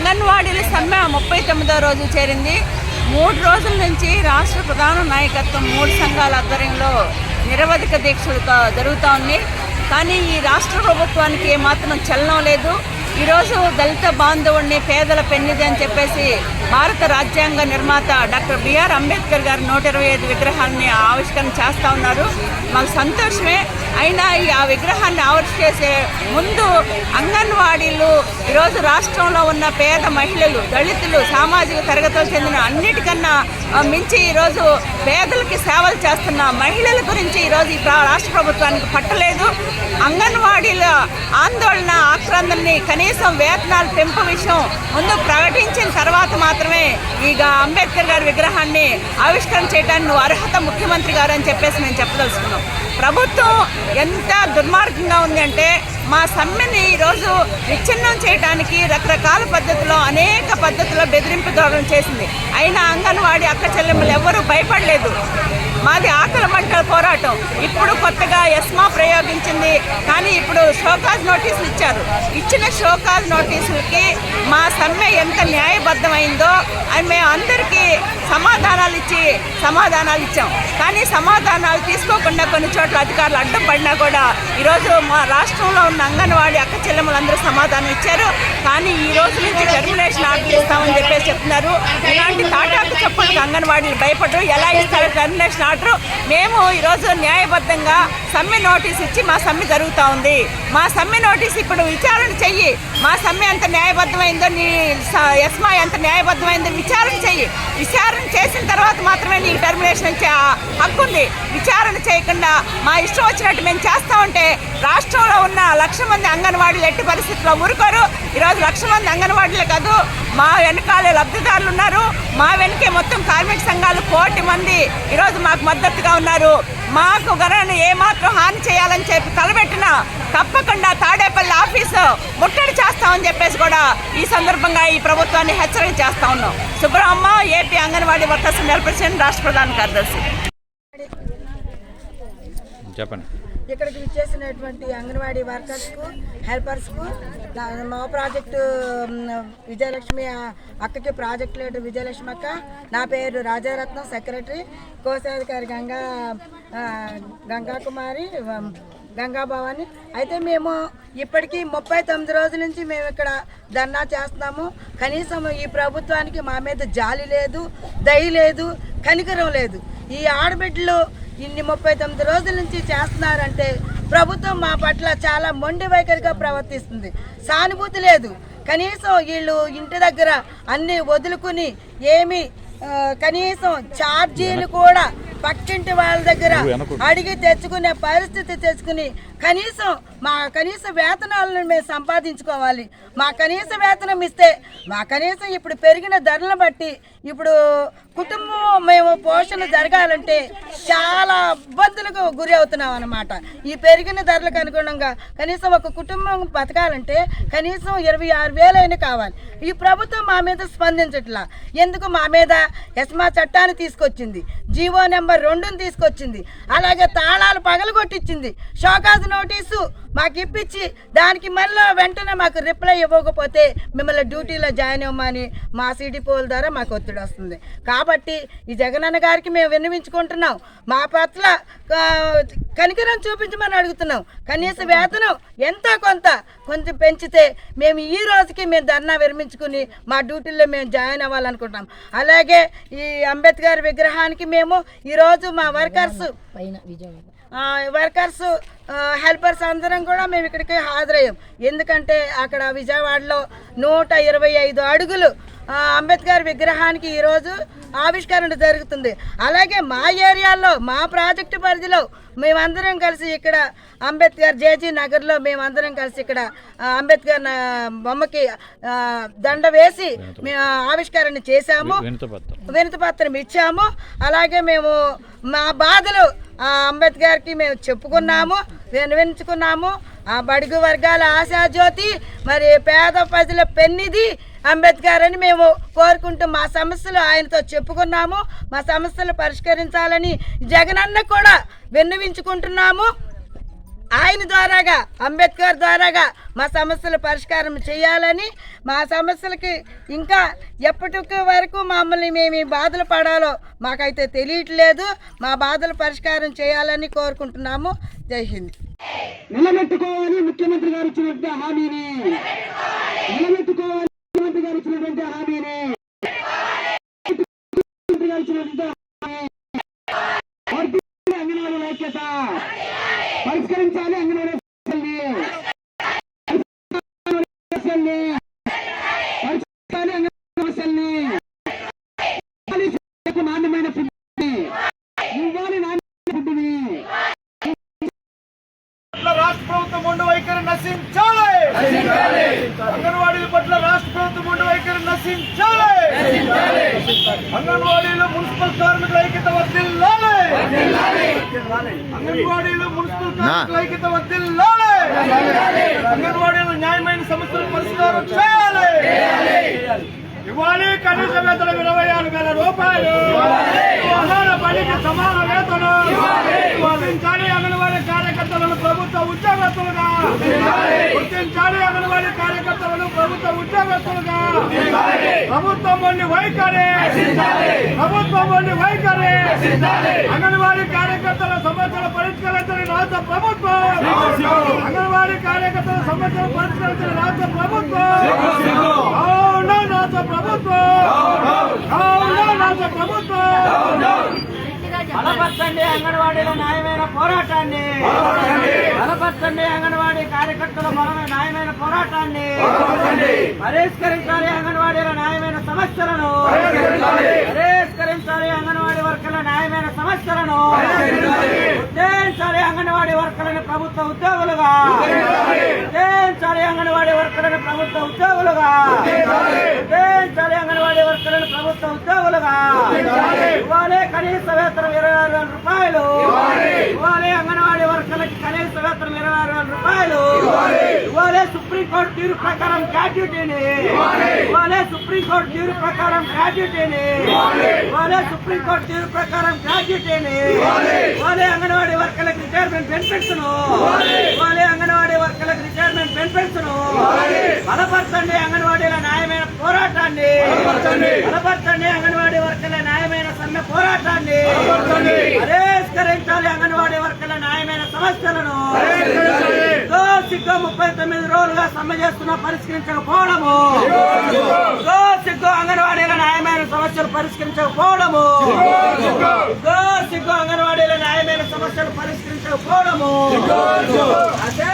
అంగన్వాడీల సమ్మె ముప్పై తొమ్మిదో రోజు చేరింది. మూడు రోజుల నుంచి రాష్ట్ర ప్రధాన నాయకత్వం మూడు సంఘాల ఆధ్వర్యంలో నిరవధిక దీక్షలు జరుగుతూ ఉంది. కానీ ఈ రాష్ట్ర ప్రభుత్వానికి ఏమాత్రం చలనం లేదు. ఈరోజు దళిత బాంధవుడిని పేదల పెన్నిది అని చెప్పేసి భారత రాజ్యాంగ నిర్మాత డాక్టర్ బిఆర్ అంబేద్కర్ గారి నూట ఇరవై ఐదు విగ్రహాన్ని ఆవిష్కరణ చేస్తూ ఉన్నారు. మాకు సంతోషమే. అయినా ఈ ఆ విగ్రహాన్ని ఆవిష్కరిసే ముందు అంగన్వాడీలు ఈరోజు రాష్ట్రంలో ఉన్న పేద మహిళలు దళితులు సామాజిక తరగతులకు చెందిన అన్నిటికన్నా మించి ఈరోజు పేదలకి సేవలు చేస్తున్న మహిళల గురించి ఈరోజు ఈ రాష్ట్ర ప్రభుత్వానికి పట్టలేదు. అంగన్వాడీల ఆందోళన ఆక్రందనని కనీసం వేతనాల పెంపు విషయం ముందు ప్రకటించిన తర్వాత మాత్రమే ఇక అంబేద్కర్ గారి విగ్రహాన్ని ఆవిష్కరణ చేయడానికి నువ్వు అర్హత ముఖ్యమంత్రి గారు అని చెప్పేసి మేము చెప్పదలుచుకున్నాం. ప్రభుత్వం ఎంత దుర్మార్గంగా ఉంది అంటే మా సమ్మెని ఈరోజు విచ్ఛిన్నం చేయడానికి రకరకాల పద్ధతిలో అనేక పద్ధతుల్లో బెదిరింపు దూరం చేసింది. అయినా అంగన్వాడీ అక్క చెల్లెమ్మలు ఎవ్వరూ భయపడలేదు. మాది ఆకలి మంటల పోరాటం. ఇప్పుడు కొత్తగా ఎస్మా ప్రయోగించింది. కానీ ఇప్పుడు షోకాజ్ నోటీసులు ఇచ్చారు. ఇచ్చిన షోకాజ్ నోటీసులకి మా సమ్మె ఎంత న్యాయబద్ధమైందో అని మేము అందరికీ సమాధానాలు ఇచ్చి సమాధానాలు ఇచ్చాం. కానీ సమాధానాలు తీసుకోకుండా కొన్ని చోట్ల అధికారులు అడ్డం పడినా కూడా ఈరోజు మా రాష్ట్రంలో ఉన్న అంగన్వాడీ అక్క చెల్లెమ్మలందరూ సమాధానం ఇచ్చారు. కానీ ఈ రోజు నుంచి టెర్మినేషన్ ఆర్డర్ ఇస్తామని చెప్పేసి చెప్తున్నారు. ఇలాంటి తాటాకు చెప్పడానికి అంగన్వాడీలు భయపడరు. ఎలా ఇస్తారు టెర్మినేషన్ ఆర్డర్ మేము ఈరోజు విధంగా సమ్మె నోటీస్ ఇచ్చి మా సమ్మె జరుగుతూ ఉంది. మా సమ్మె నోటీస్ ఇప్పుడు విచారణ చెయ్యి. మా సమ్మె ఎంత న్యాయబద్ధమైందో నీ స- ఎస్మా ఎంత న్యాయబద్ధమైందో విచారణ చెయ్యి. విచారణ చేసిన తర్వాత మాత్రమే నీకు టర్మినేషన్ ఇచ్చే హక్కు ఉంది. విచారణ చేయకుండా మా ఇష్టం వచ్చినట్టు మేము చేస్తూ ఉంటే రాష్ట్రంలో ఉన్న లక్ష మంది అంగన్వాడీలు ఎట్టి పరిస్థితుల్లో ఊరుకోరు. ఈరోజు లక్ష మంది అంగన్వాడీలే కాదు మా వెనకాలే లబ్ధిదారులు ఉన్నారు. మా వెనకే మొత్తం కార్మిక సంఘాలు కోటి మంది ఈరోజు మాకు మద్దతుగా ఉన్నారు. మాకు గణను ఏమాత్రం హాని చేయాలని చెప్పి తలబెట్టిన తప్పకుండా తాడేపల్లి ఆఫీసు ముట్టడి చేస్తామని చెప్పేసి కూడా ఈ సందర్భంగా ఈ ప్రభుత్వాన్ని హెచ్చరిక చేస్తా ఉన్నాం. సుబ్రహ్మ ఏపీ అంగన్వాడీ వర్కర్స్ ప్రెసిడెంట్ రాష్ట్ర ప్రధాన కార్యదర్శి. చెప్పండి. ఇక్కడికి విచ్చేసినటువంటి అంగన్వాడీ వర్కర్స్కు హెల్పర్స్కు మా ప్రాజెక్టు విజయలక్ష్మి అక్కకి ప్రాజెక్ట్ లీడర్ విజయలక్ష్మి అక్క నా పేరు రాజారత్నం సెక్రటరీ కోశాధికారి గంగా గంగాకుమారి గంగా భవాని అయితే మేము ఇప్పటికీ ముప్పై తొమ్మిది రోజుల నుంచి మేము ఇక్కడ ధర్నా చేస్తున్నాము. కనీసం ఈ ప్రభుత్వానికి మా మీద జాలి లేదు దయ లేదు కనికరం లేదు. ఈ ఆడబిడ్డలు ఇన్ని ముప్పై తొమ్మిది రోజుల నుంచి చేస్తున్నారంటే ప్రభుత్వం మా పట్ల చాలా మొండి వైఖరిగా ప్రవర్తిస్తుంది. సానుభూతి లేదు. కనీసం వీళ్ళు ఇంటి దగ్గర అన్ని వదులుకుని ఏమి కనీసం ఛార్జీలు కూడా పక్కింటి వాళ్ళ దగ్గర అడిగి తెచ్చుకునే పరిస్థితి తెచ్చుకుని కనీసం మా కనీస వేతనాలను మేము సంపాదించుకోవాలి. మా కనీస వేతనం ఇస్తే మా కనీసం ఇప్పుడు పెరిగిన ధరలను బట్టి ఇప్పుడు కుటుంబం మేము పోషణ జరగాలంటే చాలా ఇబ్బందులకు గురి అవుతున్నాం అన్నమాట. ఈ పెరిగిన ధరలకు అనుగుణంగా కనీసం ఒక కుటుంబం బతకాలంటే కనీసం ఇరవై ఆరు వేలైనా కావాలి. ఈ ప్రభుత్వం మా మీద స్పందించట్లా. ఎందుకు మా మీద ఎస్మా చట్టాన్ని తీసుకొచ్చింది? జీవో నెంబర్ రెండుని తీసుకొచ్చింది. అలాగే తాళాలు పగలగొట్టించింది. షోకాజు నోటీసు మాకు ఇప్పించి దానికి మళ్ళీ వెంటనే మాకు రిప్లై ఇవ్వకపోతే మిమ్మల్ని డ్యూటీలో జాయిన్ అవ్వమని మా సిడిపోల ద్వారా మాకు ఒత్తిడి వస్తుంది. కాబట్టి ఈ జగనన్న గారికి మేము విన్నవించుకుంటున్నాం. మా పట్ల కనికరం చూపించమని అడుగుతున్నాం. కనీస వేతనం ఎంత కొంత కొంచెం పెంచితే మేము ఈ రోజుకి మేము ధర్నా విరమించుకుని మా డ్యూటీల్లో మేము జాయిన్ అవ్వాలనుకుంటున్నాం. అలాగే ఈ అంబేద్కర్ విగ్రహానికి మేము ఈరోజు మా వర్కర్స్ విజయవాడ. వర్కర్స్ హెల్పర్స్ అందరం కూడా మేము ఇక్కడికి హాజరయ్యాం. ఎందుకంటే అక్కడ విజయవాడలో నూట ఇరవై ఐదు అడుగులు అంబేద్కర్ విగ్రహానికి ఈరోజు ఆవిష్కరణ జరుగుతుంది. అలాగే మా ఏరియాలో మా ప్రాజెక్టు పరిధిలో మేమందరం కలిసి ఇక్కడ అంబేద్కర్ జేజీ నగర్లో మేమందరం కలిసి ఇక్కడ అంబేద్కర్ బొమ్మకి దండ వేసి మేము ఆవిష్కరణ చేశాము. వినతి పత్రం. వినతి పత్రం ఇచ్చాము. అలాగే మేము మా బాధలు అంబేద్కర్కి మేము చెప్పుకున్నాము వినవించుకున్నాము ఆ బడుగు వర్గాల ఆశాజ్యోతి మరి పేద ప్రజల పెన్నిది అంబేద్కర్ అని మేము కోరుకుంటూ మా సమస్యలు ఆయనతో చెప్పుకున్నాము. మా సమస్యలు పరిష్కరించాలని జగనన్న కూడా విన్నవించుకుంటున్నాము. ఆయన ద్వారాగా అంబేద్కర్ ద్వారాగా మా సమస్యల పరిష్కారం చేయాలని మా సమస్యలకి ఇంకా ఎప్పటికి వరకు మమ్మల్ని మేము బాధలు పడాలో మాకైతే తెలియట్లేదు. మా బాధలు పరిష్కారం చేయాలని కోరుకుంటున్నాము. జై హింద్. నిలబెట్టుకోవాలి ముఖ్యమంత్రి గారు ఇచ్చినటువంటి హామీని. నిలబెట్టుకోవాలి ముఖ్యమంత్రి గారు ఇచ్చినటువంటి హామీని. ముఖ్యమంత్రి గారు ఇచ్చినటువంటి హామీ. వర్ధిల్లాలి ఐక్యత పరిష్కరించాలి అంగన్వాడీ నాణ్యమైన ఫుడ్ని. ఇవ్వాలి నాణ్యమైన పట్ల రాష్ట్ర ప్రభుత్వం మొండు వైఖరి నశించాలి. అంగన్వాడీల పట్ల రాష్ట్ర ప్రభుత్వం మొండు వైఖరి నశించాలి. అంగన్వాడీలు మున్సిపల్ కార్మికుల ఐక్యత వర్దిల్లాలి అంగన్వాడీలు మున్సిపల్ కార్మికుల ఐక్యత వర్దిల్లాలి అంగన్వాడీలు న్యాయమైన సమస్యలు పరిష్కారం చేయాలి! ఇవ్వాలి కనీస వేతనం ఇరవై ఆరు వేల రూపాయలు! సమాన పనికి సమాన వేతనం! ప్రభుత్వ ఉద్యోగస్తులుగా. గుర్తించాలి అంగన్వాడీ కార్యకర్తలను ప్రభుత్వ ఉద్యోగస్తులుగా. ప్రభుత్వం వండి వైఖరి. ప్రభుత్వం వండి వైఖరి. అంగన్వాడీ కార్యకర్తల సమస్యలు పరిష్కరించని రాష్ట్ర ప్రభుత్వం. అంగన్వాడీ కార్యకర్తల సమస్యలు పరిష్కరించని రాష్ట్ర ప్రభుత్వం. రాష్ట్ర ప్రభుత్వం? రాష్ట్ర ప్రభుత్వం? బలపరచండి అంగన్వాడీల న్యాయమైన పోరాటాన్ని. బలపరచండి. అంగన్వాడీ కార్యకర్తల బలమైన న్యాయమైన పోరాటాన్ని. పరిష్కరించాలి అంగన్వాడీల న్యాయమైన సమస్యలను. పరిష్కరించాలి. అంగన్వాడీ వర్కర్ల న్యాయమైన సమస్యలను. ఉద్దేశించాలి అంగన్వాడీ వర్కర్లను ప్రభుత్వ ఉద్యోగులుగా. ఉద్దేశించాలి అంగన్వాడీ వర్కర్లను ప్రభుత్వ ఉద్యోగులుగా? ఉద్దేశించాలి అంగన్వాడీ వర్కర్లను ప్రభుత్వ ఉద్యోగులుగా? ఇవ్వాలి కనీస వేతనం ఇరవై ఆరు వేల రూపాయలు. ఇవ్వాలి అంగన్వాడీ వర్కర్లకి కనీస వేతనం ఇరవై ఆరు వేల రూపాయలు. ఇవ్వాలి సుప్రీంకోర్టు తీరు ప్రకారం గ్రాడ్యుటీని ఇవ్వాలి సుప్రీంకోర్టు తీరు ప్రకారం గ్రాడ్యుటీని ఇవ్వాలి సుప్రీంకోర్టు తీరు ప్రకారం గ్రాడ్యుటీని ఇవ్వాలి అంగన్వాడీ వర్కర్లకు రిటైర్మెంట్ బెనిఫిట్స్ ఇవ్వాలి అంగన్వాడీ వర్కర్లకు రిటైర్మెంట్ బెనిఫిట్స్ బలపరచండి అంగన్వాడీల న్యాయమైన పోరాటాన్ని. బలపరచండి. అంగన్వాడీ వర్కర్ల న్యాయమైన సమ్మె పోరాటాన్ని. పరిష్కరించాలి అంగన్వాడీ వర్కర్ల న్యాయమైన సమస్యలను. సిగ్గు ముప్పై తొమ్మిది రోజులుగా సమ్మె చేస్తున్నా పరిష్కరించకపోవడము. గో సిగ్గు అంగన్వాడీల న్యాయమైన సమస్యలు పరిష్కరించకపోవడము. ఇదిగో సిగ్గు అంగన్వాడీల న్యాయమైన సమస్యలు పరిష్కరించకపోవడము. అదే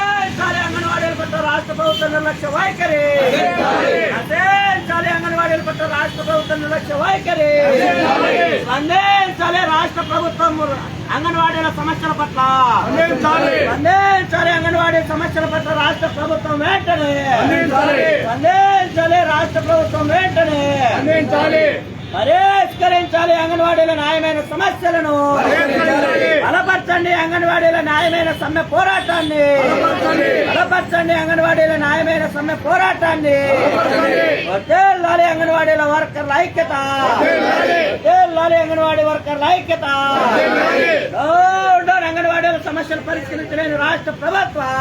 పట్ల రాష్ట్ర ప్రభుత్వం నిర్లక్ష్య వైఖరి. అదే చాలి అంగన్వాడీల పట్ల రాష్ట్ర ప్రభుత్వం నిర్లక్ష్య వైఖరి. స్పందించాలి రాష్ట్ర ప్రభుత్వం అంగన్వాడీల సమస్యల పట్ల. స్పందించాలి అంగన్వాడీ సమస్యల పట్ల రాష్ట్ర ప్రభుత్వం వెంటనే. స్పందించాలి రాష్ట్ర ప్రభుత్వం వెంటనే. పరిష్కరించాలి అంగన్వాడీల న్యాయమైన సమస్యలను. బలపరచండి అంగన్వాడీల న్యాయమైన సమ్మె పోరాటాన్ని. బలపరచండి. అంగన్వాడీల న్యాయమైన సమ్మె పోరాటాన్ని. వడ్డేళ్ళాలి అంగన్వాడీల వర్కర్ల ఐక్యత. వడ్డేళ్ళాలి అంగన్వాడీ వర్కర్ల ఐక్యత. అంగన్వాడీల సమస్యలు పరిష్కరించలేని రాష్ట్ర ప్రభుత్వం.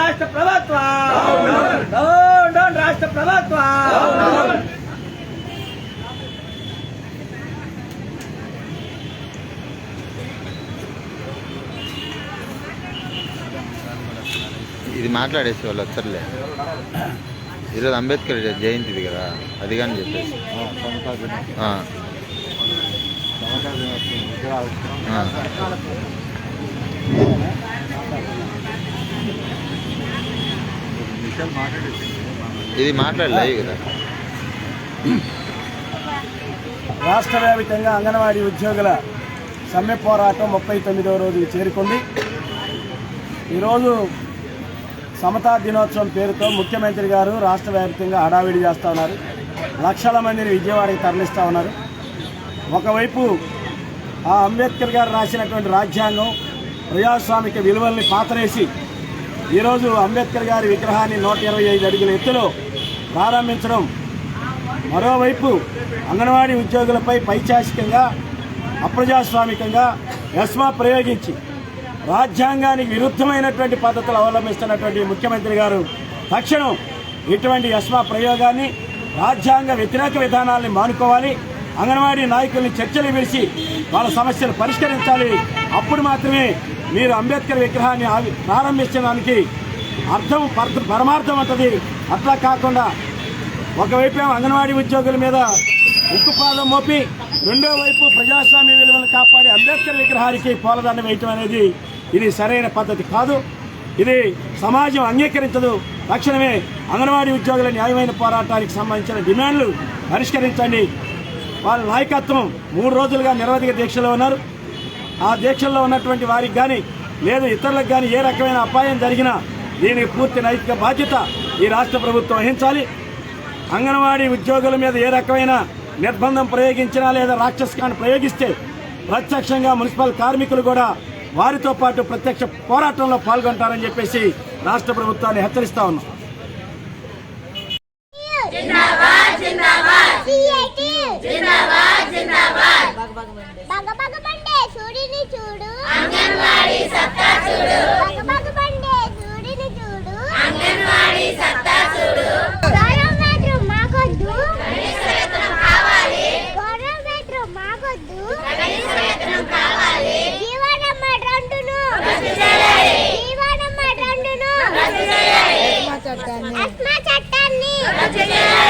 రాష్ట్ర ప్రభుత్వం డౌన్ రాష్ట్ర ప్రభుత్వం ఇది మాట్లాడేసి వాళ్ళు వచ్చర్లే. ఈరోజు అంబేద్కర్ జయంతిది కదా అది కానీ చెప్పేసి. ఇది మాట్లాడలే కదా. రాష్ట్ర వ్యాప్తంగా అంగన్వాడీ ఉద్యోగుల సమ్మె పోరాటం ముప్పై తొమ్మిదవ రోజుకి చేరుకుంది. ఈరోజు సమతా దినోత్సవం పేరుతో ముఖ్యమంత్రి గారు రాష్ట్ర వ్యాప్తంగా హడావిడి చేస్తూ ఉన్నారు. లక్షల మందిని విజయవాడకి తరలిస్తూ ఉన్నారు. ఒకవైపు ఆ అంబేద్కర్ గారు రాసినటువంటి రాజ్యాంగం ప్రజాస్వామిక విలువల్ని పాతరేసి ఈరోజు అంబేద్కర్ గారి విగ్రహాన్ని నూట ఇరవై ఐదు అడుగుల ఎత్తులో ప్రారంభించడం మరోవైపు అంగన్వాడీ ఉద్యోగులపై పైచాసికంగా అప్రజాస్వామికంగా ఎస్మా ప్రయోగించి రాజ్యాంగానికి విరుద్ధమైనటువంటి పద్ధతులు అవలంబిస్తున్నటువంటి ముఖ్యమంత్రి గారు తక్షణం ఇటువంటి యస్మా ప్రయోగాన్ని రాజ్యాంగ వ్యతిరేక విధానాల్ని మానుకోవాలి. అంగన్వాడీ నాయకుల్ని చర్చలు పిలిచి వాళ్ళ సమస్యలు పరిష్కరించాలి. అప్పుడు మాత్రమే మీరు అంబేద్కర్ విగ్రహాన్ని ప్రారంభించడానికి అర్థం పర్థ- పరమార్థం ఉంటుంది అట్లా కాకుండా ఒకవైపు అంగన్వాడీ ఉద్యోగుల మీద ఉక్కుపాదం మోపి రెండో వైపు ప్రజాస్వామ్య విలువలను కాపాడి అంబేద్కర్ విగ్రహానికి పూలదండ వేయటం అనేది ఇది సరైన పద్ధతి కాదు. ఇది సమాజం అంగీకరించదు. తక్షణమే అంగన్వాడీ ఉద్యోగుల న్యాయమైన పోరాటానికి సంబంధించిన డిమాండ్లు పరిష్కరించండి. వాళ్ళ నాయకత్వం మూడు రోజులుగా నిరవధిక దీక్షలో ఉన్నారు. ఆ దీక్షల్లో ఉన్నటువంటి వారికి కానీ లేదు ఇతరులకు కానీ ఏ రకమైన అపాయం జరిగినా దీనికి పూర్తి నైతిక బాధ్యత ఈ రాష్ట్ర ప్రభుత్వం వహించాలి. అంగన్వాడీ ఉద్యోగుల మీద ఏ రకమైన నిర్బంధం ప్రయోగించినా లేదా రాక్షసకాన్ని ప్రయోగిస్తే ప్రత్యక్షంగా మున్సిపల్ కార్మికులు కూడా వారితో పాటు ప్రత్యక్ష పోరాటంలో పాల్గొంటారని చెప్పేసి రాష్ట్ర ప్రభుత్వాన్ని హెచ్చరిస్తా ఉన్నాం సూర్యుని చూడు అంగన్వాడి సత్తా చూడు బగబగబండే సూర్యుని చూడు అంగన్వాడి సత్తా చూడు గౌరవ వేత్రం మాకొద్దు కనీస వేతనం కావాలి గౌరవ వేత్రం మాకొద్దు కనీస వేతనం కావాలి జీవనమ్మ రెండును జీవనమ్మ రెండును అస్మా చట్టాన్ని అస్మా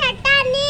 చట్టాన్ని.